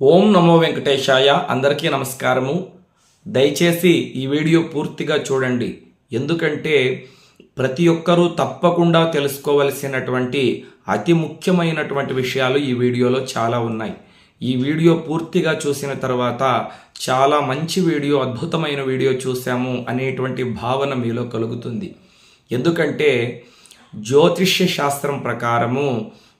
ఓం నమో వెంకటేశాయ అందరికీ నమస్కారము. దయచేసి ఈ వీడియో పూర్తిగా చూడండి. ఎందుకంటే ప్రతి ఒక్కరూ తప్పకుండా తెలుసుకోవలసినటువంటి అతి ముఖ్యమైనటువంటి విషయాలు ఈ వీడియోలో చాలా ఉన్నాయి. ఈ వీడియో పూర్తిగా చూసిన తర్వాత చాలా మంచి వీడియో అద్భుతమైన వీడియో చూసాము అనేటువంటి భావన మీలో కలుగుతుంది. ఎందుకంటే జ్యోతిష్య శాస్త్రం ప్రకారము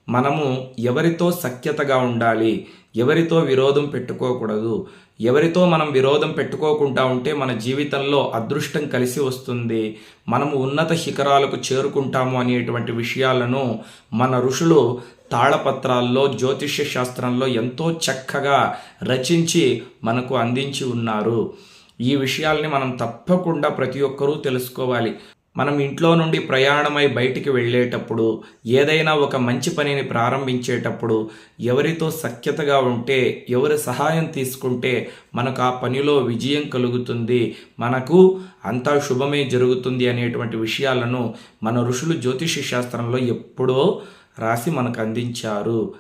మనము ఎవరితో సఖ్యతగా ఉండాలి ఎవరితో విరోధం పెట్టుకోకూడదు ఎవరితో మనం విరోధం పెట్టుకోకుండా ఉంటే మన జీవితంలో అదృష్టం కలిసి వస్తుంది. మనము ఉన్నత శిఖరాలకు చేరుకుంటాము అనేటువంటి విషయాలను మన ఋషులు తాళపత్రాల్లో జ్యోతిష్య శాస్త్రంలో ఎంతో చక్కగా రచించి మనకు అందించి ఉన్నారు. ఈ విషయాల్ని మనం తప్పకుండా ప్రతి ఒక్కరూ తెలుసుకోవాలి. మనం ఇంట్లో నుండి ప్రయాణమై బయటికి వెళ్ళేటప్పుడు ఏదైనా ఒక మంచి పనిని ప్రారంభించేటప్పుడు ఎవరితో సఖ్యతగా ఉంటే ఎవరి సహాయం తీసుకుంటే మనకు ఆ పనిలో విజయం కలుగుతుంది. మనకు అంతా శుభమే జరుగుతుంది అనేటువంటి విషయాలను మన ఋషులు జ్యోతిష శాస్త్రంలో ఎప్పుడో రాసి మనకు అందించారు.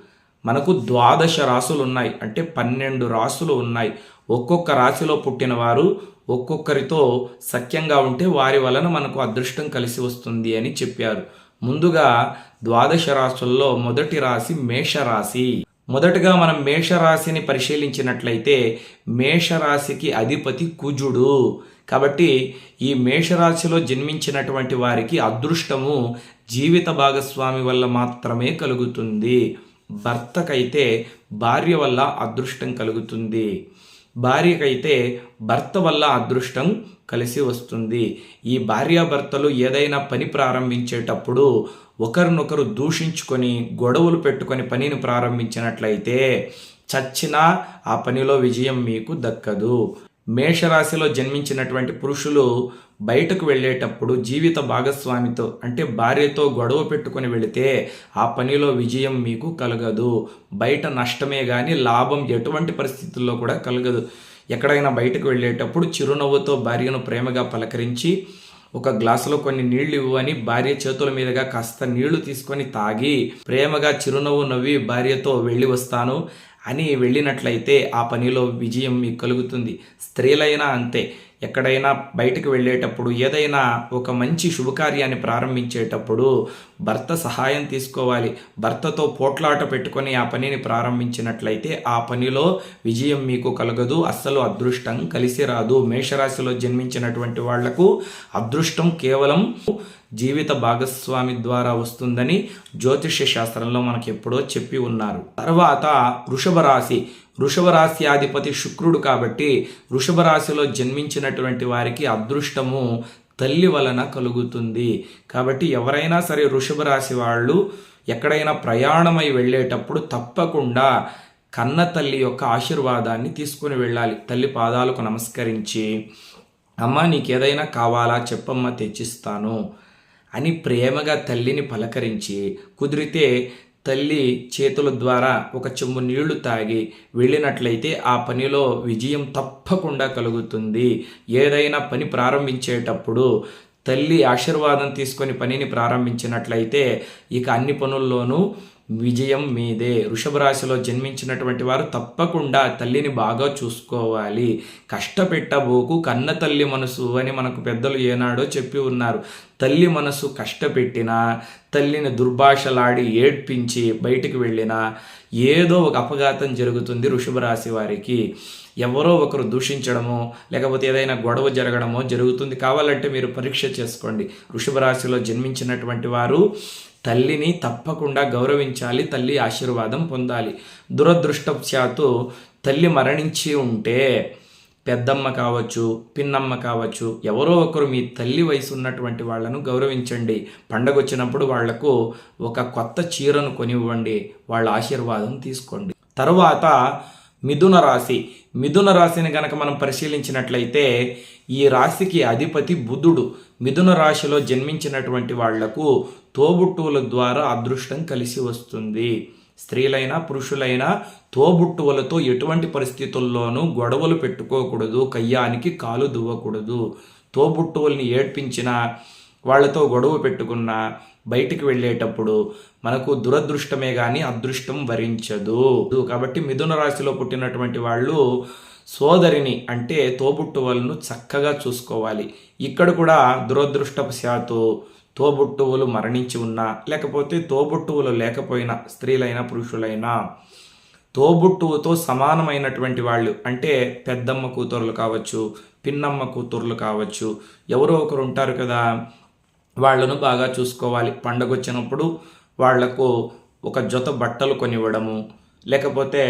మనకు ద్వాదశ రాసులు ఉన్నాయి. అంటే పన్నెండు రాసులు ఉన్నాయి. ఒక్కొక్క రాశిలో పుట్టిన వారు ఒక్కొక్కరితో సఖ్యంగా ఉంటే వారి వలన మనకు అదృష్టం కలిసి వస్తుంది అని చెప్పారు. ముందుగా ద్వాదశ రాశుల్లో మొదటి రాశి మేషరాశి. మొదటగా మనం మేషరాశిని పరిశీలించినట్లయితే మేషరాశికి అధిపతి కుజుడు. కాబట్టి ఈ మేషరాశిలో జన్మించినటువంటి వారికి అదృష్టము జీవిత భాగస్వామి వల్ల మాత్రమే కలుగుతుంది. భర్తకైతే భార్య వల్ల అదృష్టం కలుగుతుంది. భార్యకైతే భర్త వల్ల అదృష్టం కలిసి వస్తుంది. ఈ భార్యాభర్తలు ఏదైనా పని ప్రారంభించేటప్పుడు ఒకరినొకరు దూషించుకొని గొడవలు పెట్టుకొని పనిని ప్రారంభించినట్లయితే చచ్చినా ఆ పనిలో విజయం మీకు దక్కదు. మేషరాశిలో జన్మించినటువంటి పురుషులు బయటకు వెళ్ళేటప్పుడు జీవిత భాగస్వామితో అంటే భార్యతో గొడవ పెట్టుకుని వెళితే ఆ పనిలో విజయం మీకు కలగదు. బయట నష్టమే కానీ లాభం ఎటువంటి పరిస్థితుల్లో కూడా కలగదు. ఎక్కడైనా బయటకు వెళ్ళేటప్పుడు చిరునవ్వుతో భార్యను ప్రేమగా పలకరించి ఒక గ్లాసులో కొన్ని నీళ్ళు ఇవ్వని భార్య చేతుల మీదుగా కాస్త నీళ్ళు తీసుకొని తాగి ప్రేమగా చిరునవ్వు నవ్వి భార్యతో వెళ్ళి వస్తాను అని వెళ్ళినట్లయితే ఆ పనిలో విజయం మీకు కలుగుతుంది. స్త్రీలైనా అంతే. ఎక్కడైనా బయటకు వెళ్ళేటప్పుడు ఏదైనా ఒక మంచి శుభకార్యాన్ని ప్రారంభించేటప్పుడు భర్త సహాయం తీసుకోవాలి. భర్తతో పోట్లాట పెట్టుకొని ఆ పనిని ప్రారంభించినట్లయితే ఆ పనిలో విజయం మీకు కలగదు. అస్సలు అదృష్టం కలిసి రాదు. మేషరాశిలో జన్మించినటువంటి వాళ్ళకు అదృష్టం కేవలం జీవిత భాగస్వామి ద్వారా వస్తుందని జ్యోతిష్య శాస్త్రంలో మనకి ఎప్పుడో చెప్పి ఉన్నారు. తర్వాత వృషభ రాశి. వృషభ రాశి అధిపతి శుక్రుడు కాబట్టి వృషభ రాశిలో జన్మించినటువంటి వారికి అదృష్టము తల్లి వలన కలుగుతుంది. కాబట్టి ఎవరైనా సరే వృషభ రాశి వాళ్ళు ఎక్కడైనా ప్రయాణమై వెళ్ళేటప్పుడు తప్పకుండా కన్న తల్లి యొక్క ఆశీర్వాదాన్ని తీసుకుని వెళ్ళాలి. తల్లి పాదాలకు నమస్కరించి అమ్మ నీకేదైనా కావాలా? చెప్పమ్మ తెచ్చిస్తాను అని ప్రేమగా తల్లిని పలకరించి కుదిరితే తల్లి చేతుల ద్వారా ఒక చెంబు నీళ్ళు తాగి వెళ్ళినట్లయితే ఆ పనిలో విజయం తప్పకుండా కలుగుతుంది. ఏదైనా పని ప్రారంభించేటప్పుడు తల్లి ఆశీర్వాదం తీసుకొని పనిని ప్రారంభించినట్లయితే ఇక అన్ని పనుల్లోనూ విజయం మీదే. వృషభ రాశిలో జన్మించినటువంటి వారు తప్పకుండా తల్లిని బాగా చూసుకోవాలి. కష్టపెట్టబోకు కన్న తల్లి మనసు అని మనకు పెద్దలు ఏనాడో చెప్పి ఉన్నారు. తల్లి మనసు కష్టపెట్టినా తల్లిని దుర్భాషలాడి ఏడ్పించి బయటికి వెళ్ళినా ఏదో ఒక అపఘాతం జరుగుతుంది వృషభ రాశి వారికి. ఎవరో ఒకరు దూషించడమో లేకపోతే ఏదైనా గొడవ జరగడమో జరుగుతుంది కావాలంటే మీరు పరీక్ష చేసుకోండి. వృషభ రాశిలో జన్మించినటువంటి వారు తల్లిని తప్పకుండా గౌరవించాలి తల్లి ఆశీర్వాదం పొందాలి. దురదృష్టవశాత్తు తల్లి మరణించి ఉంటే పెద్దమ్మ కావచ్చు పిన్నమ్మ కావచ్చు ఎవరో ఒకరు మీ తల్లి వయసు ఉన్నటువంటి వాళ్ళను గౌరవించండి. పండగ వచ్చినప్పుడు వాళ్ళకు ఒక కొత్త చీరను కొనివ్వండి వాళ్ళ ఆశీర్వాదం తీసుకోండి. తరువాత మిథున రాశి మిథున రాశిని గనక మనం పరిశీలించినట్లయితే ఈ రాశికి అధిపతి బుధుడు. మిథున రాశిలో జన్మించినటువంటి వాళ్ళకు తోబుట్టువుల ద్వారా అదృష్టం కలిసి వస్తుంది. స్త్రీలైనా పురుషులైనా తోబుట్టువులతో ఎటువంటి పరిస్థితుల్లోనూ గొడవలు పెట్టుకోకూడదు కయ్యానికి కాలు దువ్వకూడదు. తోబుట్టువుల్ని ఏడ్పించిన వాళ్ళతో గొడవ పెట్టుకున్న బయటికి వెళ్ళేటప్పుడు మనకు దురదృష్టమే కానీ అదృష్టం వరించదు. కాబట్టి మిథున రాశిలో పుట్టినటువంటి వాళ్ళు సోదరిని అంటే తోబుట్టువులను చక్కగా చూసుకోవాలి. ఇక్కడ కూడా దురదృష్టవశాత్తు తోబుట్టువులు మరణించి ఉన్నా లేకపోతే తోబుట్టువులు లేకపోయినా స్త్రీలైనా పురుషులైనా తోబుట్టువుతో సమానమైనటువంటి వాళ్ళు అంటే పెద్దమ్మ కూతురులు కావచ్చు పిన్నమ్మ కూతుర్లు కావచ్చు ఎవరో ఒకరు ఉంటారు కదా వాళ్ళను బాగా చూసుకోవాలి. పండగ వచ్చినప్పుడు వాళ్ళకు ఒక జత బట్టలు కొనివ్వడము లేకపోతే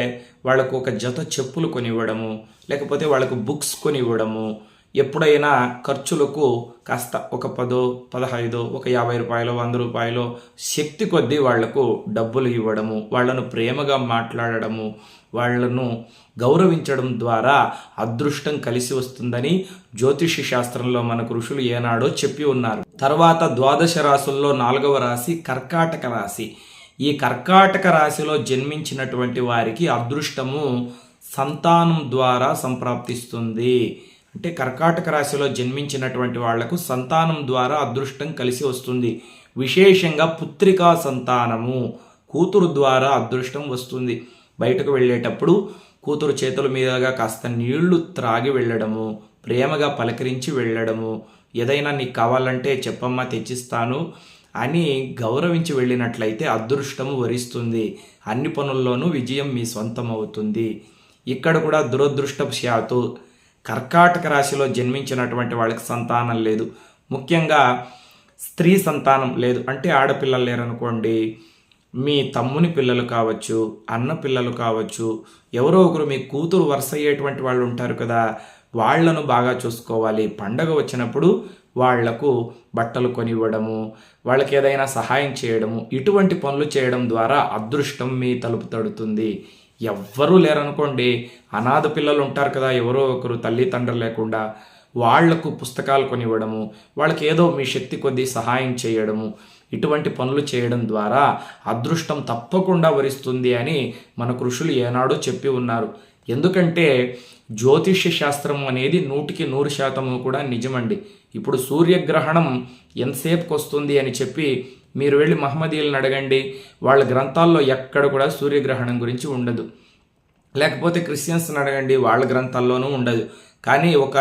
వాళ్ళకు ఒక జత చెప్పులు కొనివ్వడము లేకపోతే వాళ్ళకు బుక్స్ కొనివ్వడము. ఎప్పుడైనా ఖర్చులకు కాస్త ఒక పదో పదహైదో ఒక యాభై రూపాయలు వంద రూపాయలు శక్తి కొద్దీ వాళ్ళకు డబ్బులు ఇవ్వడము వాళ్ళను ప్రేమగా మాట్లాడడము వాళ్ళను గౌరవించడం ద్వారా అదృష్టం కలిసి వస్తుందని జ్యోతిష శాస్త్రంలో మనకు ఋషులు ఏనాడో చెప్పి ఉన్నారు. తర్వాత ద్వాదశ రాశుల్లో నాలుగవ రాశి కర్కాటక రాశి. ఈ కర్కాటక రాశిలో జన్మించినటువంటి వారికి అదృష్టము సంతానం ద్వారా సంప్రాప్తిస్తుంది. అంటే కర్కాటక రాశిలో జన్మించినటువంటి వాళ్ళకు సంతానం ద్వారా అదృష్టం కలిసి వస్తుంది. విశేషంగా పుత్రికా సంతానము కూతురు ద్వారా అదృష్టం వస్తుంది. బయటకు వెళ్ళేటప్పుడు కూతురు చేతుల మీదుగా కాస్త నీళ్ళు త్రాగి వెళ్ళడము ప్రేమగా పలకరించి వెళ్ళడము ఏదైనా నీకు కావాలంటే చెప్పమ్మా తెచ్చిస్తాను అని గౌరవించి వెళ్ళినట్లయితే అదృష్టము వరిస్తుంది. అన్ని పనుల్లోనూ విజయం మీ సొంతం అవుతుంది ఇక్కడ కూడా దురదృష్టశాతు కర్కాటక రాశిలో జన్మించినటువంటి వాళ్ళకి సంతానం లేదు. ముఖ్యంగా స్త్రీ సంతానం లేదు. అంటే ఆడపిల్లలు లేరనుకోండి మీ తమ్ముని పిల్లలు కావచ్చు అన్న పిల్లలు కావచ్చు ఎవరో ఒకరు మీ కూతురు వరుస అయ్యేటువంటి వాళ్ళు ఉంటారు కదా వాళ్ళను బాగా చూసుకోవాలి. పండగ వచ్చినప్పుడు వాళ్ళకు బట్టలు కొనివ్వడము వాళ్ళకి ఏదైనా సహాయం చేయడము ఇటువంటి పనులు చేయడం ద్వారా అదృష్టం మీ తలుపు తడుతుంది. ఎవ్వరూ లేరనుకోండి అనాథ పిల్లలు ఉంటారు కదా ఎవరో ఒకరు తల్లిదండ్రులు లేకుండా వాళ్ళకు పుస్తకాలు కొనివ్వడము వాళ్ళకి ఏదో మీ శక్తి కొద్దీ సహాయం చేయడము ఇటువంటి పనులు చేయడం ద్వారా అదృష్టం తప్పకుండా వరిస్తుంది అని మన కృషులు ఏనాడో చెప్పి ఉన్నారు. ఎందుకంటే జ్యోతిష్య శాస్త్రం అనేది నూటికి నూరు శాతము కూడా నిజమండి. ఇప్పుడు సూర్యగ్రహణం ఎంతసేపుకి వస్తుంది అని చెప్పి మీరు వెళ్ళి మహమ్మదీయులను అడగండి. వాళ్ళ గ్రంథాల్లో ఎక్కడ కూడా సూర్యగ్రహణం గురించి ఉండదు. లేకపోతే క్రిస్టియన్స్ని అడగండి వాళ్ళ గ్రంథాల్లోనూ ఉండదు. కానీ ఒక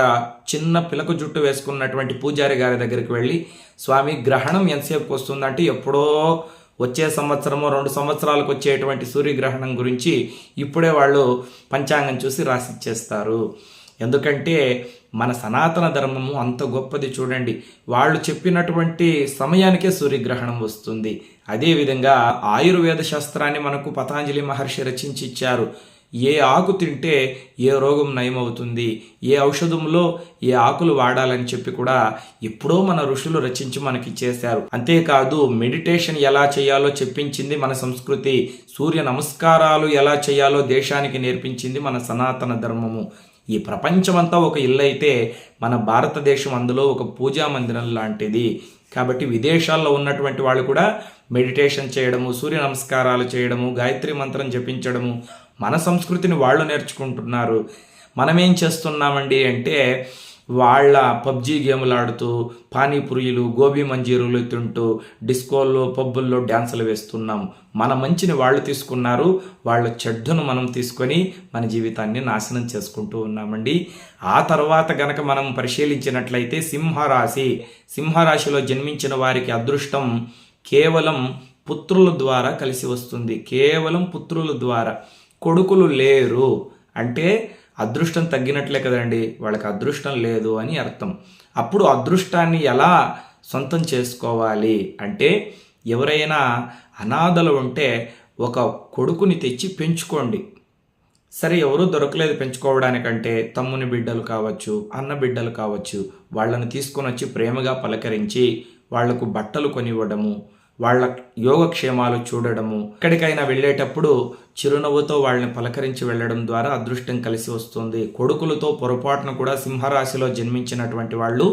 చిన్న పిలక జుట్టు వేసుకున్నటువంటి పూజారి గారి దగ్గరికి వెళ్ళి స్వామి గ్రహణం ఎంతసేపుకి వస్తుందంటే ఎప్పుడో వచ్చే సంవత్సరము రెండు సంవత్సరాలకు వచ్చేటువంటి సూర్యగ్రహణం గురించి ఇప్పుడే వాళ్ళు పంచాంగం చూసి రాసిచ్చేస్తారు. ఎందుకంటే మన సనాతన ధర్మము అంత గొప్పది చూడండి. వాళ్ళు చెప్పినటువంటి సమయానికే సూర్యగ్రహణం వస్తుంది. అదేవిధంగా ఆయుర్వేద శాస్త్రాన్ని మనకు పతాంజలి మహర్షి రచించి ఇచ్చారు ఏ ఆకు తింటే ఏ రోగం నయమవుతుంది? ఏ ఔషధంలో ఏ ఆకులు వాడాలని చెప్పి కూడా ఎప్పుడో మన ఋషులు రచించి మనకి చేశారు. అంతేకాదు మెడిటేషన్ ఎలా చేయాలో చెప్పించింది మన సంస్కృతి. సూర్య నమస్కారాలు ఎలా చేయాలో దేశానికి నేర్పించింది మన సనాతన ధర్మము. ఈ ప్రపంచమంతా ఒక ఇల్లు అయితే మన భారతదేశం అందులో ఒక పూజా మందిరం లాంటిది. కాబట్టి విదేశాల్లో ఉన్నటువంటి వాళ్ళు కూడా మెడిటేషన్ చేయడము సూర్య నమస్కారాలు చేయడము గాయత్రి మంత్రం జపించడము మన సంస్కృతిని వాళ్ళు నేర్చుకుంటున్నారు. మనమేం చేస్తున్నామండి అంటే వాళ్ళ పబ్జీ గేములు ఆడుతూ పానీపూరీలు గోబీ మంజీరులు తింటూ డిస్కోల్లో పబ్బుల్లో డ్యాన్సులు వేస్తున్నాం. మన మంచిని వాళ్ళు తీసుకున్నారు. వాళ్ళ చెడ్డను మనం తీసుకొని మన జీవితాన్ని నాశనం చేసుకుంటూ ఉన్నామండి. ఆ తర్వాత గనక మనం పరిశీలించినట్లయితే సింహరాశి. సింహరాశిలో జన్మించిన వారికి అదృష్టం కేవలం పుత్రుల ద్వారా కలిసి వస్తుంది. కేవలం పుత్రుల ద్వారా. కొడుకులు లేరు అంటే అదృష్టం తగ్గినట్లే కదండి. వాళ్ళకి అదృష్టం లేదు అని అర్థం. అప్పుడు అదృష్టాన్ని ఎలా సొంతం చేసుకోవాలి అంటే ఎవరైనా అనాథలు ఉంటే ఒక కొడుకుని తెచ్చి పెంచుకోండి. సరే ఎవరూ దొరకలేదు పెంచుకోవడానికంటే తమ్ముని బిడ్డలు కావచ్చు అన్న బిడ్డలు కావచ్చు వాళ్ళని తీసుకొని వచ్చి ప్రేమగా పలకరించి వాళ్ళకు బట్టలు కొనివ్వడము వాళ్ళ యోగక్షేమాలు చూడడము. ఎక్కడికైనా వెళ్ళేటప్పుడు చిరునవ్వుతో వాళ్ళని పలకరించి వెళ్ళడం ద్వారా అదృష్టం కలిసి వస్తుంది. కొడుకులతో పొరపాటున కూడా సింహరాశిలో జన్మించినటువంటి వాళ్ళు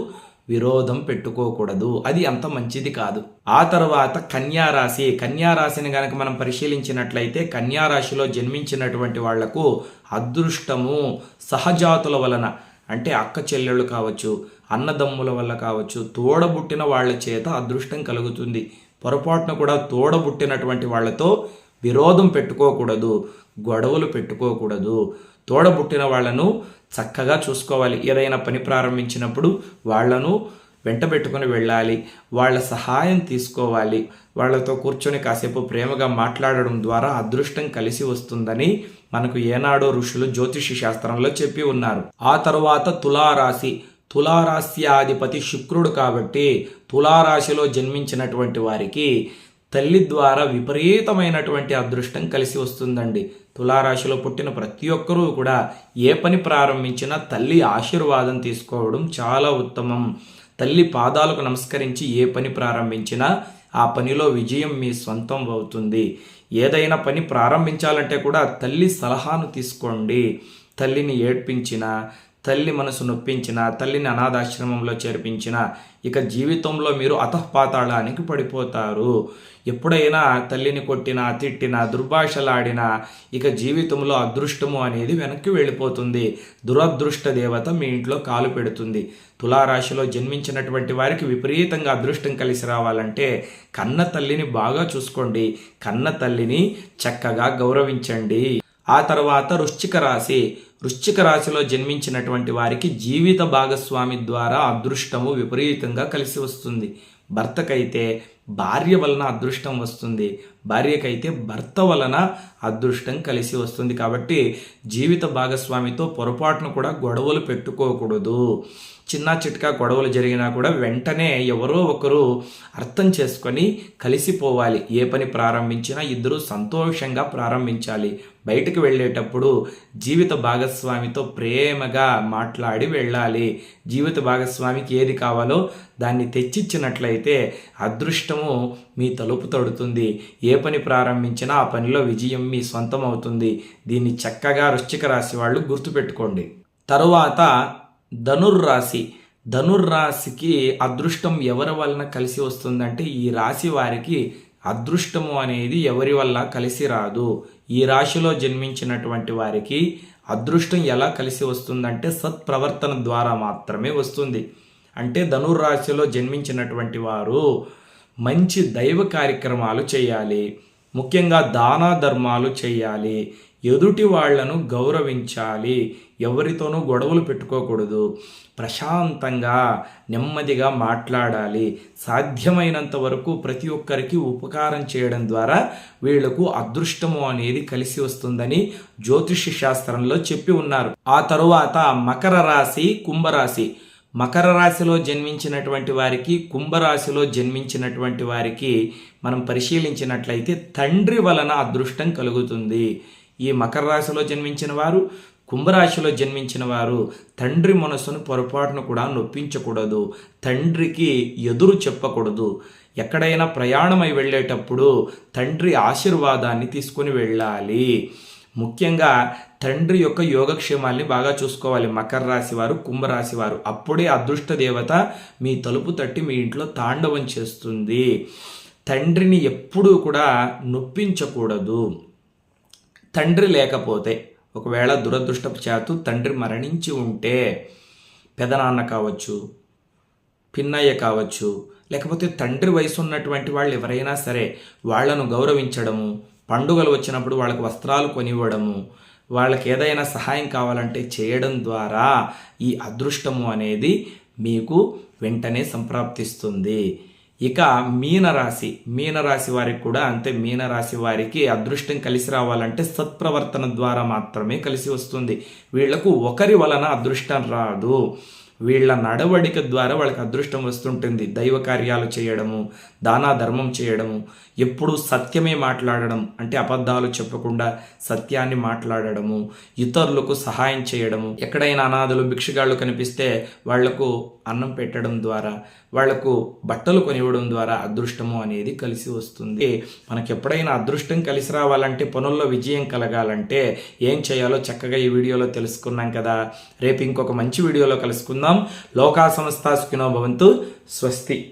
విరోధం పెట్టుకోకూడదు. అది అంత మంచిది కాదు. ఆ తర్వాత కన్యారాశి. కన్యారాశిని గనక మనం పరిశీలించినట్లయితే కన్యారాశిలో జన్మించినటువంటి వాళ్ళకు అదృష్టము సహజాతుల వలన అంటే అక్క చెల్లెళ్ళు కావచ్చు అన్నదమ్ముల వల్ల కావచ్చు తోడబుట్టిన వాళ్ళ చేత అదృష్టం కలుగుతుంది. పొరపాటున కూడా తోడబుట్టినటువంటి వాళ్ళతో విరోధం పెట్టుకోకూడదు గొడవలు పెట్టుకోకూడదు. తోడబుట్టిన వాళ్ళను చక్కగా చూసుకోవాలి. ఏదైనా పని ప్రారంభించినప్పుడు వాళ్ళను వెంట పెట్టుకుని వెళ్ళాలి. వాళ్ళ సహాయం తీసుకోవాలి. వాళ్ళతో కూర్చొని కాసేపు ప్రేమగా మాట్లాడడం ద్వారా అదృష్టం కలిసి వస్తుందని మనకు ఏనాడో ఋషులు జ్యోతిషి శాస్త్రంలో చెప్పి ఉన్నారు. ఆ తరువాత తులారాశి. తులారాశ్యాధిపతి శుక్రుడు కాబట్టి తులారాశిలో జన్మించినటువంటి వారికి తల్లి ద్వారా విపరీతమైనటువంటి అదృష్టం కలిసి వస్తుందండి. తులారాశిలో పుట్టిన ప్రతి ఒక్కరూ కూడా ఏ పని ప్రారంభించినా తల్లి ఆశీర్వాదం తీసుకోవడం చాలా ఉత్తమం. తల్లి పాదాలకు నమస్కరించి ఏ పని ప్రారంభించినా ఆ పనిలో విజయం మీ సొంతం అవుతుంది. ఏదైనా పని ప్రారంభించాలంటే కూడా తల్లి సలహాను తీసుకోండి. తల్లిని ఏడ్పించిన తల్లి మనసు నొప్పించిన తల్లిని అనాథాశ్రమంలో చేర్పించిన ఇక జీవితంలో మీరు అతఃపాతాళానికి పడిపోతారు. ఎప్పుడైనా తల్లిని కొట్టినా తిట్టినా దుర్భాషలాడినా ఇక జీవితంలో అదృష్టము అనేది వెనక్కి వెళ్ళిపోతుంది. దురదృష్ట దేవత మీ ఇంట్లో కాలు పెడుతుంది. తులారాశిలో జన్మించినటువంటి వారికి విపరీతంగా అదృష్టం కలిసి రావాలంటే కన్న తల్లిని బాగా చూసుకోండి. కన్న తల్లిని చక్కగా గౌరవించండి. ఆ తర్వాత వృశ్చిక రాశి. వృశ్చిక రాశిలో జన్మించినటువంటి వారికి జీవిత భాగస్వామి ద్వారా అదృష్టము విపరీతంగా కలిసి వస్తుంది. భర్తకైతే భార్య వలన అదృష్టం వస్తుంది. భార్యకైతే భర్త వలన అదృష్టం కలిసి వస్తుంది. కాబట్టి జీవిత భాగస్వామితో పొరపాటును కూడా గొడవలు పెట్టుకోకూడదు. చిన్న చిట్కా గొడవలు జరిగినా కూడా వెంటనే ఎవరో ఒకరు అర్థం చేసుకొని కలిసిపోవాలి. ఏ పని ప్రారంభించినా ఇద్దరూ సంతోషంగా ప్రారంభించాలి. బయటకు వెళ్ళేటప్పుడు జీవిత భాగస్వామితో ప్రేమగా మాట్లాడి వెళ్ళాలి. జీవిత భాగస్వామికి ఏది కావాలో దాన్ని తెచ్చిచ్చినట్లయితే అదృష్టము మీ తలుపు తడుతుంది. ఏ పని ప్రారంభించినా ఆ పనిలో విజయం మీ సొంతం అవుతుంది దీన్ని చక్కగా వృశ్చిక రాశి వాళ్ళు గుర్తుపెట్టుకోండి. తరువాత ధనుర్రాశి. ధనుర్రాశికి అదృష్టం ఎవరి వలన కలిసి వస్తుందంటే ఈ రాశి వారికి అదృష్టము అనేది ఎవరి వల్ల కలిసి రాదు. ఈ రాశిలో జన్మించినటువంటి వారికి అదృష్టం ఎలా కలిసి వస్తుందంటే సత్ప్రవర్తన ద్వారా మాత్రమే వస్తుంది. అంటే ధనుర్రాశిలో జన్మించినటువంటి వారు మంచి దైవ కార్యక్రమాలు చేయాలి. ముఖ్యంగా దాన ధర్మాలు చేయాలి. ఎదుటి వాళ్ళను గౌరవించాలి. ఎవరితోనూ గొడవలు పెట్టుకోకూడదు. ప్రశాంతంగా నెమ్మదిగా మాట్లాడాలి. సాధ్యమైనంత వరకు ప్రతి ఒక్కరికి ఉపకారం చేయడం ద్వారా వీళ్ళకు అదృష్టము అనేది కలిసి వస్తుందని జ్యోతిష శాస్త్రంలో చెప్పి ఉన్నారు. ఆ తరువాత మకర రాశి కుంభరాశి. మకర రాశిలో జన్మించినటువంటి వారికి కుంభరాశిలో జన్మించినటువంటి వారికి మనం పరిశీలించినట్లయితే తండ్రి వలన అదృష్టం కలుగుతుంది. ఈ మకర రాశిలో జన్మించిన వారు కుంభరాశిలో జన్మించిన వారు తండ్రి మనసును పొరపాటును కూడా నొప్పించకూడదు. తండ్రికి ఎదురు చెప్పకూడదు. ఎక్కడైనా ప్రయాణమై వెళ్ళేటప్పుడు తండ్రి ఆశీర్వాదాన్ని తీసుకుని వెళ్ళాలి. ముఖ్యంగా తండ్రి యొక్క యోగక్షేమాల్ని బాగా చూసుకోవాలి. మకర రాశి వారు కుంభరాశి వారు. అప్పుడే అదృష్ట దేవత మీ తలుపు తట్టి మీ ఇంట్లో తాండవం చేస్తుంది. తండ్రిని ఎప్పుడూ కూడా నొప్పించకూడదు. తండ్రి లేకపోతే ఒకవేళ దురదృష్టపు చేతు తండ్రి మరణించి ఉంటే పెదనాన్న కావచ్చు పిన్నయ్య కావచ్చు లేకపోతే తండ్రి వయసు ఉన్నటువంటి వాళ్ళు ఎవరైనా సరే వాళ్ళను గౌరవించడము పండుగలు వచ్చినప్పుడు వాళ్ళకు వస్త్రాలు కొనివ్వడము వాళ్ళకి ఏదైనా సహాయం కావాలంటే చేయడం ద్వారా ఈ అదృష్టము అనేది మీకు వెంటనే సంప్రాప్తిస్తుంది. ఇక మీనరాశి మీనరాశి వారికి కూడా అంతే మీనరాశి వారికి అదృష్టం కలిసి రావాలంటే సత్ప్రవర్తన ద్వారా మాత్రమే కలిసి వస్తుంది. వీళ్ళకు ఒకరి వలన అదృష్టం రాదు. వీళ్ళ నడవడిక ద్వారా వాళ్ళకి అదృష్టం వస్తుంటుంది. దైవ కార్యాలు చేయడము దానా ధర్మం చేయడము ఎప్పుడు సత్యమే మాట్లాడడం అంటే అబద్ధాలు చెప్పకుండా సత్యాన్ని మాట్లాడడము ఇతరులకు సహాయం చేయడము ఎక్కడైనా అనాథులు భిక్షగాళ్ళు కనిపిస్తే వాళ్ళకు అన్నం పెట్టడం ద్వారా వాళ్ళకు బట్టలు కొనివ్వడం ద్వారా అదృష్టము అనేది కలిసి వస్తుంది. మనకి ఎప్పుడైనా అదృష్టం కలిసి రావాలంటే పనుల్లో విజయం కలగాలంటే ఏం చేయాలో చక్కగా ఈ వీడియోలో తెలుసుకున్నాం కదా. రేపు ఇంకొక మంచి వీడియోలో కలుసుకుందాం. లోకా సంస్థ సుఖినో భవంతు. స్వస్తి.